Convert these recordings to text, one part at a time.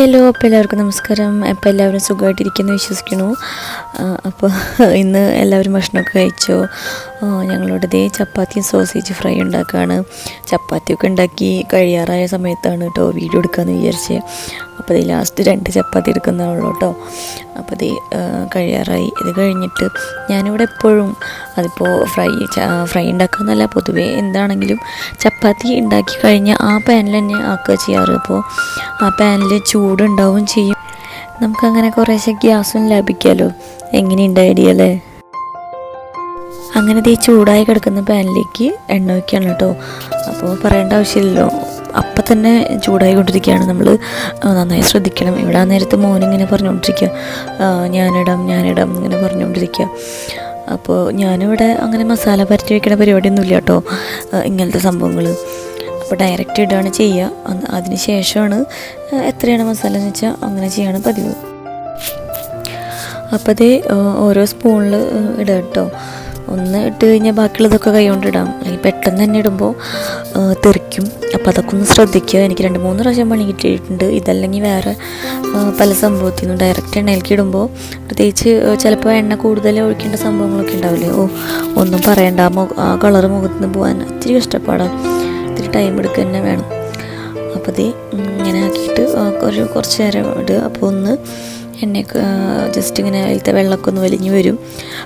Hello അപ്പോൾ എല്ലാവർക്കും നമസ്കാരം. അപ്പോൾ എല്ലാവരും സുഖമായിട്ടിരിക്കുന്നു വിശ്വസിക്കുന്നു. അപ്പോൾ ഇന്ന് എല്ലാവരും ഭക്ഷണമൊക്കെ കഴിച്ചു? ആ, ഞങ്ങളിവിടെ ദേ ചപ്പാത്തിയും സോസേജ് ഫ്രൈ ഉണ്ടാക്കുകയാണ് ചപ്പാത്തിയൊക്കെ ഉണ്ടാക്കി കഴിയാറായ സമയത്താണ് കേട്ടോ വീഡിയോ എടുക്കാമെന്ന് വിചാരിച്ചത് അപ്പോൾ ദേ ലാസ്റ്റ് രണ്ട് ചപ്പാത്തി എടുക്കുന്നതാണല്ലോ കേട്ടോ അപ്പോൾ ആ, കഴിയാറായി. ഇത് കഴിഞ്ഞിട്ട് ഞാനിവിടെ എപ്പോഴും അതിപ്പോൾ ഫ്രൈ ഫ്രൈ ഉണ്ടാക്കുന്നല്ല പൊതുവേ എന്താണെങ്കിലും ചപ്പാത്തി ഉണ്ടാക്കി കഴിഞ്ഞാൽ ആ പാനിൽ തന്നെ ആക്കുക ചെയ്യാറ്. അപ്പോൾ ആ പാനിൽ ചൂടുണ്ടാവും ചെയ്യും. നമുക്കങ്ങനെ കുറേശ്ശെ ഗ്യാസും ലാഭിക്കാമല്ലോ എങ്ങനെയുണ്ട് ഐഡിയ അല്ലേ? അങ്ങനെ ഈ ചൂടായി കിടക്കുന്ന പാനിലേക്ക് എണ്ണ വയ്ക്കുകയാണ് കേട്ടോ അപ്പോൾ പറയേണ്ട ആവശ്യമില്ലല്ലോ. അപ്പം തന്നെ ചൂടായി കൊണ്ടിരിക്കുകയാണ് നമ്മൾ. നന്നായി ശ്രദ്ധിക്കണം. ഇവിടെ ആ നേരത്ത് മോനിങ്ങനെ പറഞ്ഞുകൊണ്ടിരിക്കുക. ഞാനിടാം ഞാനിടാം ഇങ്ങനെ പറഞ്ഞുകൊണ്ടിരിക്കുക. അപ്പോൾ ഞാനിവിടെ അങ്ങനെ മസാല പരറ്റി പരിപാടിയൊന്നും ഇല്ല കേട്ടോ. ഇങ്ങനത്തെ സംഭവങ്ങൾ. അപ്പോൾ ഡയറക്റ്റ് ഇടുകയാണ് ചെയ്യുക. അതിന് ശേഷമാണ് എത്രയാണ് മസാല എന്ന് വെച്ചാൽ അങ്ങനെ ചെയ്യാണ് പതിവ്. അപ്പോൾ അതേ ഓരോ സ്പൂണിൽ ഇടുക കേട്ടോ. ഒന്ന് ഇട്ട് കഴിഞ്ഞാൽ ബാക്കിയുള്ളതൊക്കെ കൈ കൊണ്ട് ഇടാം അല്ലെങ്കിൽ പെട്ടെന്ന് തന്നെ ഇടുമ്പോൾ തെറിക്കും. അപ്പോൾ അതൊക്കെ ഒന്ന് ശ്രദ്ധിക്കുക. എനിക്ക് രണ്ട് മൂന്ന് പ്രാവശ്യം പണി കിട്ടിയിട്ടുണ്ട് ഇതല്ലെങ്കിൽ വേറെ പല സംഭവത്തിൽ നിന്നും ഡയറക്റ്റ് എണ്ണയിലേക്ക് ഇടുമ്പോൾ പ്രത്യേകിച്ച് ചിലപ്പോൾ എണ്ണ കൂടുതൽ ഒഴിക്കേണ്ട സംഭവങ്ങളൊക്കെ ഉണ്ടാവില്ലേ? ഓ ഒന്നും പറയണ്ട. ആ മുഖ ആ കളറ് മുഖത്ത് നിന്ന് പോകാൻ ഇത്തിരി കഷ്ടപ്പാടാണ് ഇത്തിരി ടൈം എടുക്കുക തന്നെ വേണം. അപ്പോൾ ഇത് ഇങ്ങനെ ആക്കിയിട്ട് ഒരു കുറച്ച് നേരം ഇടുക. അപ്പോൾ ഒന്ന് എണ്ണയൊക്കെ ജസ്റ്റ് ഇങ്ങനെ അതിലത്തെ വെള്ളമൊക്കെ ഒന്ന് വലിഞ്ഞു വരും.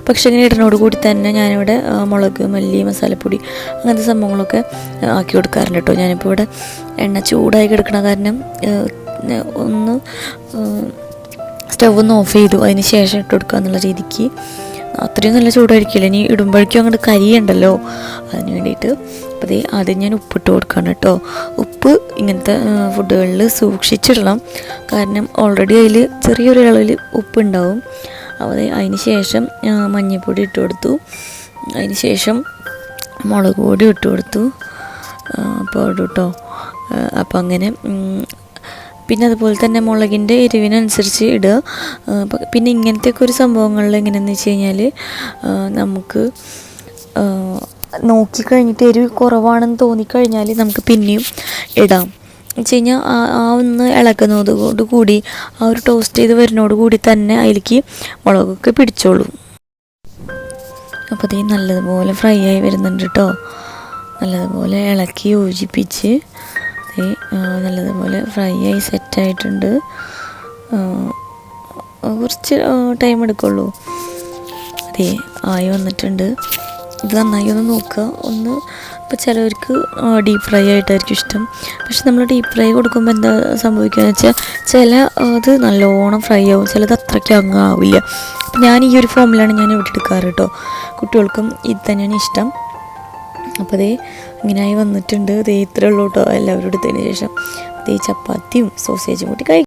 പക്ഷേ ഇങ്ങനെ ഇടനോട് കൂടി തന്നെ ഞാനിവിടെ മുളക് മല്ലി മസാലപ്പൊടി അങ്ങനത്തെ സംഭവങ്ങളൊക്കെ ആക്കി കൊടുക്കാറുണ്ട് കേട്ടോ. ഞാനിപ്പോൾ ഇവിടെ എണ്ണ ചൂടായി കിടക്കണ കാരണം ഒന്ന് സ്റ്റവ് ഒന്ന് ഓഫ് ചെയ്തു. അതിന് ശേഷം ഇട്ട് കൊടുക്കുക എന്നുള്ള രീതിക്ക്. അത്രയും നല്ല ചൂടായിരിക്കില്ല. ഇനി ഇടുമ്പോഴേക്കും അങ്ങോട്ട് കരിയുണ്ടല്ലോ. അതിന് വേണ്ടിയിട്ട് അപ്പോൾ അതേ ആദ്യം ഞാൻ ഉപ്പിട്ട് കൊടുക്കുകയാണ് കേട്ടോ. ഉപ്പ് ഇങ്ങനത്തെ ഫുഡുകളിൽ സൂക്ഷിച്ചിടണം. കാരണം ഓൾറെഡി അതിൽ ചെറിയൊരു അളവിൽ ഉപ്പുണ്ടാവും അപ്പോൾ അതിന് ശേഷം മഞ്ഞൾപ്പൊടി ഇട്ട് കൊടുത്തു. അതിന് ശേഷം മുളക് പൊടി ഇട്ട് കൊടുത്തു. അപ്പോൾ കേട്ടോ അപ്പോൾ അങ്ങനെ പിന്നെ അതുപോലെ തന്നെ മുളകിന്റെ എരിവിനനുസരിച്ച് ഇടുക. പിന്നെ ഇങ്ങനത്തെ ഇങ്ങനത്തെയൊക്കെ ഒരു സംഭവങ്ങളിൽ എങ്ങനെയാണെന്ന് വെച്ച് കഴിഞ്ഞാൽ നമുക്ക് നോക്കിക്കഴിഞ്ഞിട്ട് എരിവ് കുറവാണെന്ന് തോന്നിക്കഴിഞ്ഞാൽ നമുക്ക് പിന്നെയും ഇടാം. വെച്ച് കഴിഞ്ഞാൽ ആ ഒന്ന് ഇളക്കുന്നതോട് കൂടി ആ ഒരു ടോസ്റ്റ് ചെയ്ത് വരുന്നതോട് കൂടി തന്നെ അതിലേക്ക് മുളകൊക്കെ പിടിച്ചോളൂ. അപ്പോൾ അതേ നല്ലതുപോലെ ഫ്രൈ ആയി വരുന്നുണ്ട് കേട്ടോ നല്ലതുപോലെ ഇളക്കി യോജിപ്പിച്ച് നല്ലതുപോലെ ഫ്രൈ ആയി സെറ്റായിട്ടുണ്ട് കുറച്ച് ടൈം എടുക്കുള്ളൂ. അതെ ആയി വന്നിട്ടുണ്ട്. ഇത് നന്നായി ഒന്ന് നോക്കുക ഒന്ന് ഇപ്പോൾ ചിലവർക്ക് ഡീപ്പ് ഫ്രൈ ആയിട്ടായിരിക്കും ഇഷ്ടം. പക്ഷെ നമ്മൾ ഡീപ്പ് ഫ്രൈ കൊടുക്കുമ്പോൾ എന്താ സംഭവിക്കുകയെന്ന് വെച്ചാൽ ചില അത് നല്ലോണം ഫ്രൈ ആവും ചിലത് അത്രയ്ക്ക് അങ്ങ് ആവില്ല. അപ്പം ഞാൻ ഈ ഒരു ഫോമിലാണ് ഞാൻ ഇവിടെ എടുക്കാറ് കേട്ടോ കുട്ടികൾക്കും ഇത് തന്നെയാണ് ഇഷ്ടം. അപ്പോൾ അതേ ഇങ്ങനെയായി വന്നിട്ടുണ്ട്. ദേ ഇത്രേ ഉള്ളൂ കേട്ടോ എല്ലാവരും എടുത്തതിന് ശേഷം. ദേ ചപ്പാത്തിയും സോസേജും കൂട്ടി കഴിക്കും